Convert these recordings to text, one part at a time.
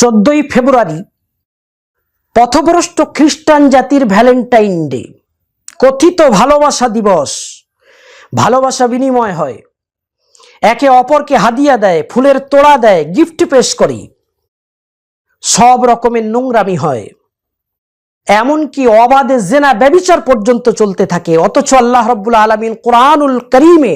চোদ্দই ফেব্রুয়ারি, পথভ্রষ্ট খ্রিস্টান জাতির ভ্যালেন্টাইন ডে, কথিত ভালোবাসা দিবস, ভালোবাসা বিনিময় হয়। একে অপরকে হাদিয়া দেয়, ফুলের তোড়া দেয় গিফট পেশ করে। সব রকমের নোংরামি হয়। এমনকি অবাধে জেনা ব্যবিচার পর্যন্ত চলতে থাকে। অথচ আল্লাহ রব্বুল আলমিন কোরআনুল করিমে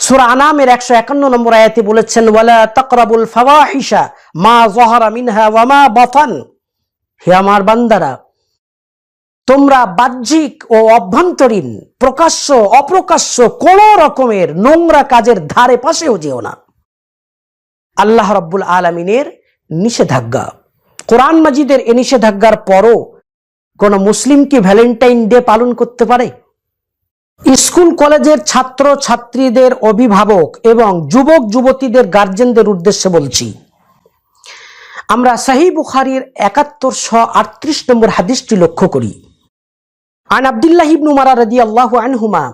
সুরা আনামের একশো একান্ন নম্বর আয়াতে বলেছেন, ওয়ালা তকরাবুল ফাওয়াহিশা মা জহারা মিনহা ওয়ামা বাফান হে আমার বান্দারা, তোমরা বাহ্যিক ও অভ্যন্তরীণ, প্রকাশ্য, অপ্রকাশ্য কোন রকমের নোংরা কাজের ধারে পাশেও যেও না। আল্লাহ রব্বুল আলমিনের নিষেধাজ্ঞা। কোরআন মাজিদের এ নিষেধাজ্ঞার পরও কোন মুসলিম কি ভ্যালেন্টাইন ডে পালন করতে পারে? স্কুল কলেজের ছাত্র ছাত্রীদের অভিভাবক এবং যুবক যুবতীদের গার্জেনদের উদ্দেশ্যে বলছি আমরা সাহি বুখারির একাত্তরশো আটত্রিশ নম্বর হাদিসটি লক্ষ্য করি। আন আবদুল্লাহ ইবনু মারা আল্লাহ আনহুমা,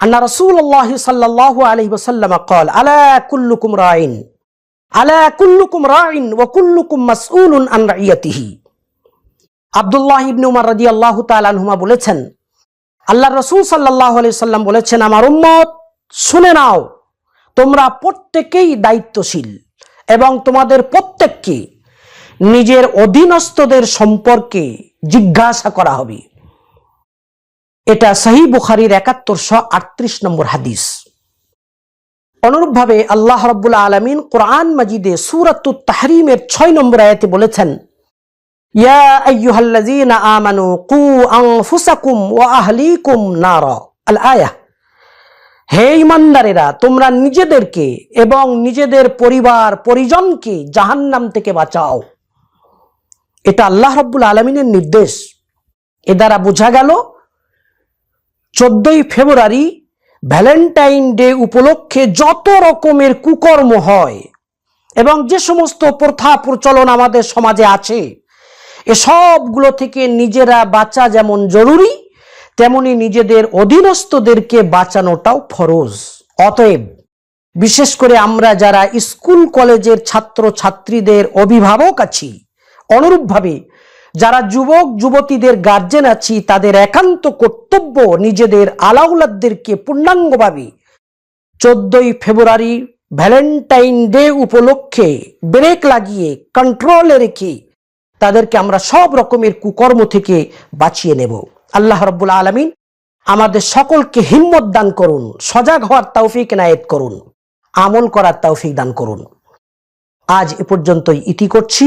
আন্না রসুল আল্লাহ قال আলহি كلكم কল আলা কুল্লুকুম রাইন, আলা কুল্লুকুম রাইন رعيته عبد الله আন عمر رضي الله تعالى عنهما আল্লাহ الله বলেছেন صلى الله عليه وسلم সাল্লাম বলেছেন, আমার سنناو শুনে নাও, তোমরা প্রত্যেকেই দায়িত্বশীল এবং তোমাদের প্রত্যেককে নিজের অধীনস্থদের সম্পর্কে জিজ্ঞাসা করা হবে। এটা সহি বুখারির একাত্তরশো আটত্রিশ নম্বর হাদিস। অনুরূপভাবে আল্লাহ রব্বুল আলমিন কোরআন মাজিদে সুরাত তাহরিমের ছয় নম্বর আয়াতে বলেছেন হে ইমানদারেরা তোমরা নিজেদেরকে এবং নিজেদের পরিবার, পরিজনকে জাহান্নাম থেকে বাঁচাও। এটা আল্লাহ রব্বুল আলমিনের নির্দেশ। এ দ্বারা বোঝা গেল, চোদ্দই ফেব্রুয়ারি ভ্যালেন্টাইন ডে উপলক্ষে যত রকমের কুকর্ম হয় এবং যে সমস্ত প্রথা প্রচলন আমাদের সমাজে আছে এসবগুলো থেকে নিজেরা বাঁচা যেমন জরুরি, তেমনি নিজেদের অধীনস্থদেরকে বাঁচানোটাও ফরজ। অতএব বিশেষ করে আমরা যারা স্কুল, কলেজের ছাত্র ছাত্রীদের অভিভাবক আছি অনুরূপভাবে, যারা যুবক, যুবতীদের গার্জেন আছি, তাদের একান্ত কর্তব্য নিজেদের আলাউলাদদেরকে পূর্ণাঙ্গভাবে চোদ্দই ফেব্রুয়ারি ভ্যালেন্টাইন ডে উপলক্ষে ব্রেক লাগিয়ে কন্ট্রোলে রেখে তাদেরকে আমরা সব রকমের কুকর্ম থেকে বাঁচিয়ে নেব। আল্লাহ রব্বুল আলমিন আমাদের সকলকে হিম্মত দান করুন, সজাগ হওয়ার তৌফিক নায়েত করুন, আমল করার তৌফিক দান করুন। আজ এ পর্যন্তই ইতি করছি।